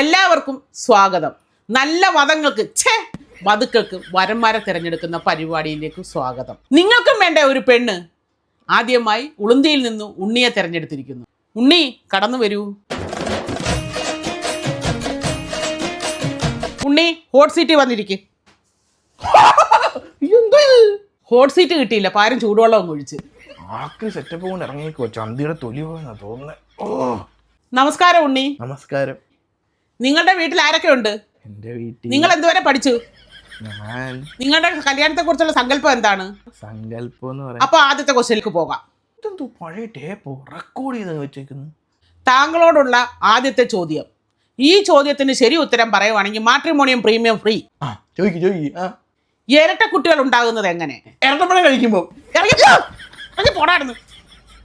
എല്ലാവർക്കും സ്വാഗതം. നല്ല വധങ്ങൾക്ക് ഛേ വധുക്കൾക്ക് വരന്മാരെ തിരഞ്ഞെടുക്കുന്ന പരിപാടിയിലേക്ക് സ്വാഗതം. നിങ്ങൾക്കും വേണ്ട ഒരു പെണ്ണ് ആദ്യമായി ഉളുന്തിയിൽ നിന്ന് ഉണ്ണിയെ തിരഞ്ഞെടുത്തിരിക്കുന്നു. ഉണ്ണി കടന്നു വരൂ. ഉണ്ണി ഹോട്ട് സീറ്റ് വന്നിരിക്കെ. ഹോട്ട് സീറ്റ് കിട്ടിയില്ല പാരം ചൂടുവെള്ളം ഒഴിച്ച്. ആക്രി സെറ്റപ്പ് കൊണ്ട് ഇറങ്ങിക്കോ ചന്തിയുടെ തൊലി പോയെന്നാ തോന്നുന്നത് ഓ. നമസ്കാരം ഉണ്ണി. നമസ്കാരം. നിങ്ങളുടെ വീട്ടിൽ ആരൊക്കെ ഉണ്ട്? വീട്ടിൽ നിങ്ങൾ എന്തുവരെ പഠിച്ചു? ഞാൻ. നിങ്ങളുടെ കല്യാണത്തെ കുറിച്ചുള്ള സങ്കല്പം എന്താണ്? സങ്കല്പം എന്ന് പറയാം അപ്പൊ ആദ്യത്തെ ക്വസ്റ്റ്യനിലേക്ക് പോകാം. ഇതെന്തോ പഴയ ടേപ്പ് റെക്കോർഡ് ചെയ്ത് വെച്ചേക്കുന്നു. താങ്കളോടുള്ള ആദ്യത്തെ ചോദ്യം. ഈ ചോദ്യത്തിന് ശരി ഉത്തരം പറയുവാണെങ്കിൽ മാട്രിമോണിയം പ്രീമിയം ഫ്രീ ആ ചോദിക്ക് ചോദിക്ക് ആ. ഇരട്ട കുട്ടികൾ ഉണ്ടാകുന്നത് എങ്ങനെ? ഇരട്ടപ്പഴം കഴിക്കുമ്പോ. ഇറങ്ങി പോ. ഇറങ്ങി പോടായിരുന്നു.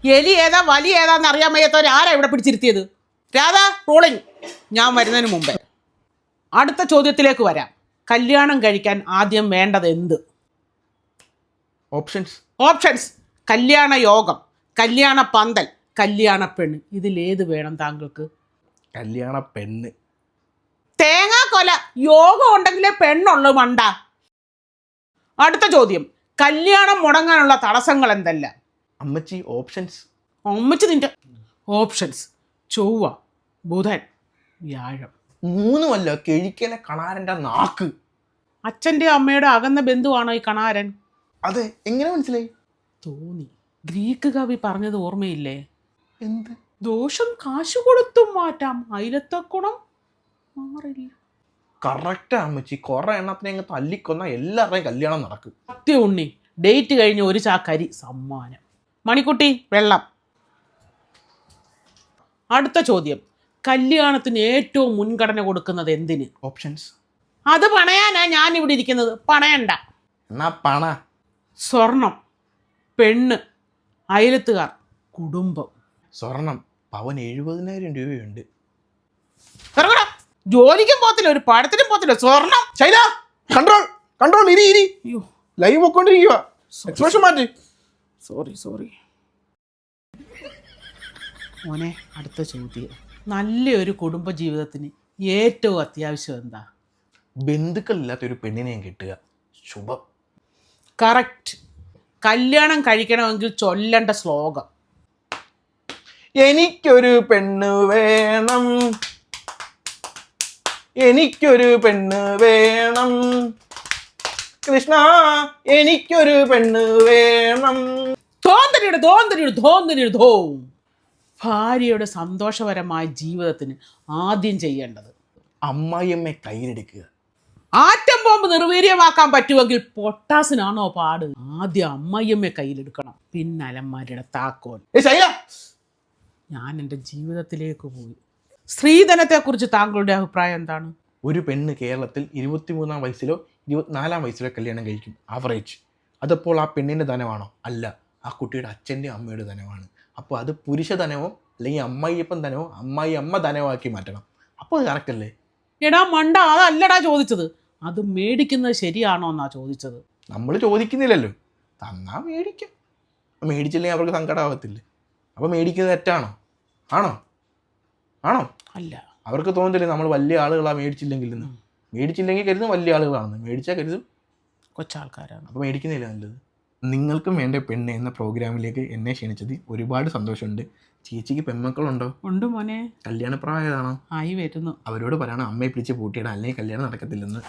എലി ഏതാ വലിയ ഏതാന്ന് അറിയാൻ വയ്യാത്തവർ ആരാ ഇവിടെ പിടിച്ചിരുത്തിയത്? രാധാ റോളിംഗ് ഞാൻ വരുന്നതിന് മുമ്പേ. അടുത്ത ചോദ്യത്തിലേക്ക് വരാം. കല്യാണം കഴിക്കാൻ ആദ്യം വേണ്ടത് എന്ത്? ഓപ്ഷൻസ് ഓപ്ഷൻസ് കല്യാണ യോഗം കല്യാണ പന്തൽ കല്യാണ പെണ്ണ്. ഇതിലേത് വേണം താങ്കൾക്ക്? കല്യാണ പെണ്ണ്. തേങ്ങാ കൊല. യോഗം ഉണ്ടെങ്കിലേ പെണ്ണുള്ളു മണ്ട. അടുത്ത ചോദ്യം. കല്യാണം മുടങ്ങാനുള്ള തടസ്സങ്ങൾ എന്തല്ല? അമ്മച്ചി ഓപ്ഷൻസ് അമ്മച്ചി നിന്റെ ഓപ്ഷൻസ് ചൊവ്വ ബുധൻ വ്യാഴം. മൂന്നുമല്ല കെഴിക്കലെ കണാരന്റെ നാക്ക്. അച്ഛന്റെ അമ്മയുടെ അകന്ന ബന്ധുവാണോ ഈ കണാരൻ? അതെ എങ്ങനെ മനസ്സിലായി? തോന്നി. ഗ്രീക്ക് കവി പറഞ്ഞത് ഓർമ്മയില്ലേ? എന്ത്? ദോഷം കാശു കൊടുത്തും മാറ്റാം. അയിലത്തെ ഗുണം മാറില്ല കറക്റ്റ് അമ്മച്ചി. കുറെ എണ്ണത്തിനെ അങ്ങ് തല്ലിക്കൊന്ന എല്ലാവരുടെയും കല്യാണം നടക്കും. സത്യ ഉണ്ണി. ഡേറ്റ് കഴിഞ്ഞ് ഒരു ചാക്കരി സമ്മാനം. മണിക്കുട്ടി വെള്ളം. അടുത്ത ചോദ്യം. കല്യാണത്തിന് ഏറ്റവും മുൻഗണന കൊടുക്കുന്നത് എന്തിന്? ഓപ്ഷൻസ് അത് പണയാനാ ഞാൻ ഇവിടെ ഇരിക്കുന്നത്. പണയണ്ട. എന്നാ പണ? സ്വർണം പെണ്ണ് അയലത്തുകാർ കുടുംബം. സ്വർണം. പവൻ എഴുപതിനായിരം രൂപയുണ്ട്. ജോലിക്കും പോത്തില്ല ഒരു പാടത്തിനും പോത്തില്ല സ്വർണം. ശൈല കൺട്രോൾ കൺട്രോൾ ഇരി ഇരി. അയ്യോ. ലൈവ് പൊക്കോണ്ടിരിക്കുക എക്സ്പ്രഷൻ മാറ്റി. സോറി സോറി മോനെ അടുത്ത ചോദ്യം. നല്ലൊരു കുടുംബജീവിതത്തിന് ഏറ്റവും അത്യാവശ്യം എന്താ? ബന്ധുക്കളില്ലാത്ത ഒരു പെണ്ണിനെയും കിട്ടുക. ശുഭം. കറക്റ്റ് കല്യാണം കഴിക്കണമെങ്കിൽ ചൊല്ലേണ്ട ശ്ലോകം. എനിക്കൊരു പെണ്ണ് വേണം. എനിക്കൊരു പെണ്ണ് വേണം. കൃഷ്ണ എനിക്കൊരു പെണ്ണ് വേണം. തോന്തരിയുടെ തോന്തരിയുടെ തോന്തരിയുടെ ധോ. ഭാര്യയുടെ സന്തോഷപരമായ ജീവിതത്തിന് ആദ്യം ചെയ്യേണ്ടത് അമ്മായിയമ്മയെ കയ്യിലെടുക്കുക. ആറ്റം ബോംബ് നിർവീര്യമാക്കാൻ പറ്റുമെങ്കിൽ പൊട്ടാസിനാണോ പാട്? ആദ്യം അമ്മയമ്മയെ കയ്യിലെടുക്കണം. പിന്നെ അലന്മാരുടെ താക്കോൽ. ഞാൻ എന്റെ ജീവിതത്തിലേക്ക് പോയി. സ്ത്രീധനത്തെക്കുറിച്ച് താങ്കളുടെ അഭിപ്രായം എന്താണ്? ഒരു പെണ്ണ് കേരളത്തിൽ ഇരുപത്തിമൂന്നാം വയസ്സിലോ ഇരുപത്തിനാലാം വയസ്സിലോ കല്യാണം കഴിക്കും. ആവറേജ് അതപ്പോൾ ആ പെണ്ണിന്റെ ധനമാണോ? അല്ല. ആ കുട്ടിയുടെ അച്ഛന്റെ അമ്മയുടെ ധനമാണ്. അപ്പോൾ അത് പുരുഷ ധനമോ അല്ലെങ്കിൽ അമ്മായിയപ്പൻ ധനമോ അമ്മായി അമ്മ ധനമോ ആക്കി മാറ്റണം. അപ്പോൾ അത് കറക്റ്റ് അല്ലേ? എടാ മണ്ട അതല്ലടാ ചോദിച്ചത്. അത് മേടിക്കുന്നത് ശരിയാണോ എന്നാ ചോദിച്ചത്. നമ്മൾ ചോദിക്കുന്നില്ലല്ലോ. തന്നാ മേടിക്കാം. മേടിച്ചില്ലെങ്കിൽ അവർക്ക് സങ്കടമാവത്തില്ലേ അപ്പോൾ മേടിക്കുന്നത് തെറ്റാണോ? ആണോ? ആണോ? അല്ല. അവർക്ക് തോന്നുന്നില്ലേ നമ്മൾ വലിയ ആളുകളാണ് മേടിച്ചില്ലെങ്കിൽ മേടിച്ചില്ലെങ്കിൽ കരുതും വലിയ ആളുകളാണെന്ന്. മേടിച്ചാൽ കരുതും. കൊച്ചാൾക്കാരാണ്. അപ്പോൾ മേടിക്കുന്നില്ല നല്ലത്. നിങ്ങൾക്കും വേണ്ട പെണ്ണ് എന്ന പ്രോഗ്രാമിലേക്ക് എന്നെ ക്ഷണിച്ചത് ഒരുപാട് സന്തോഷമുണ്ട്. ചേച്ചിക്ക് പെൺമക്കളുണ്ടോ? ഉണ്ട് മോനെ. കല്യാണ പ്രായതാണോ ആയി വരുന്നു. അവരോട് പറയണം അമ്മയെ പിടിച്ച് പൂട്ടിയിടാൻ അല്ലെങ്കിൽ കല്യാണം നടക്കത്തില്ലെന്ന്.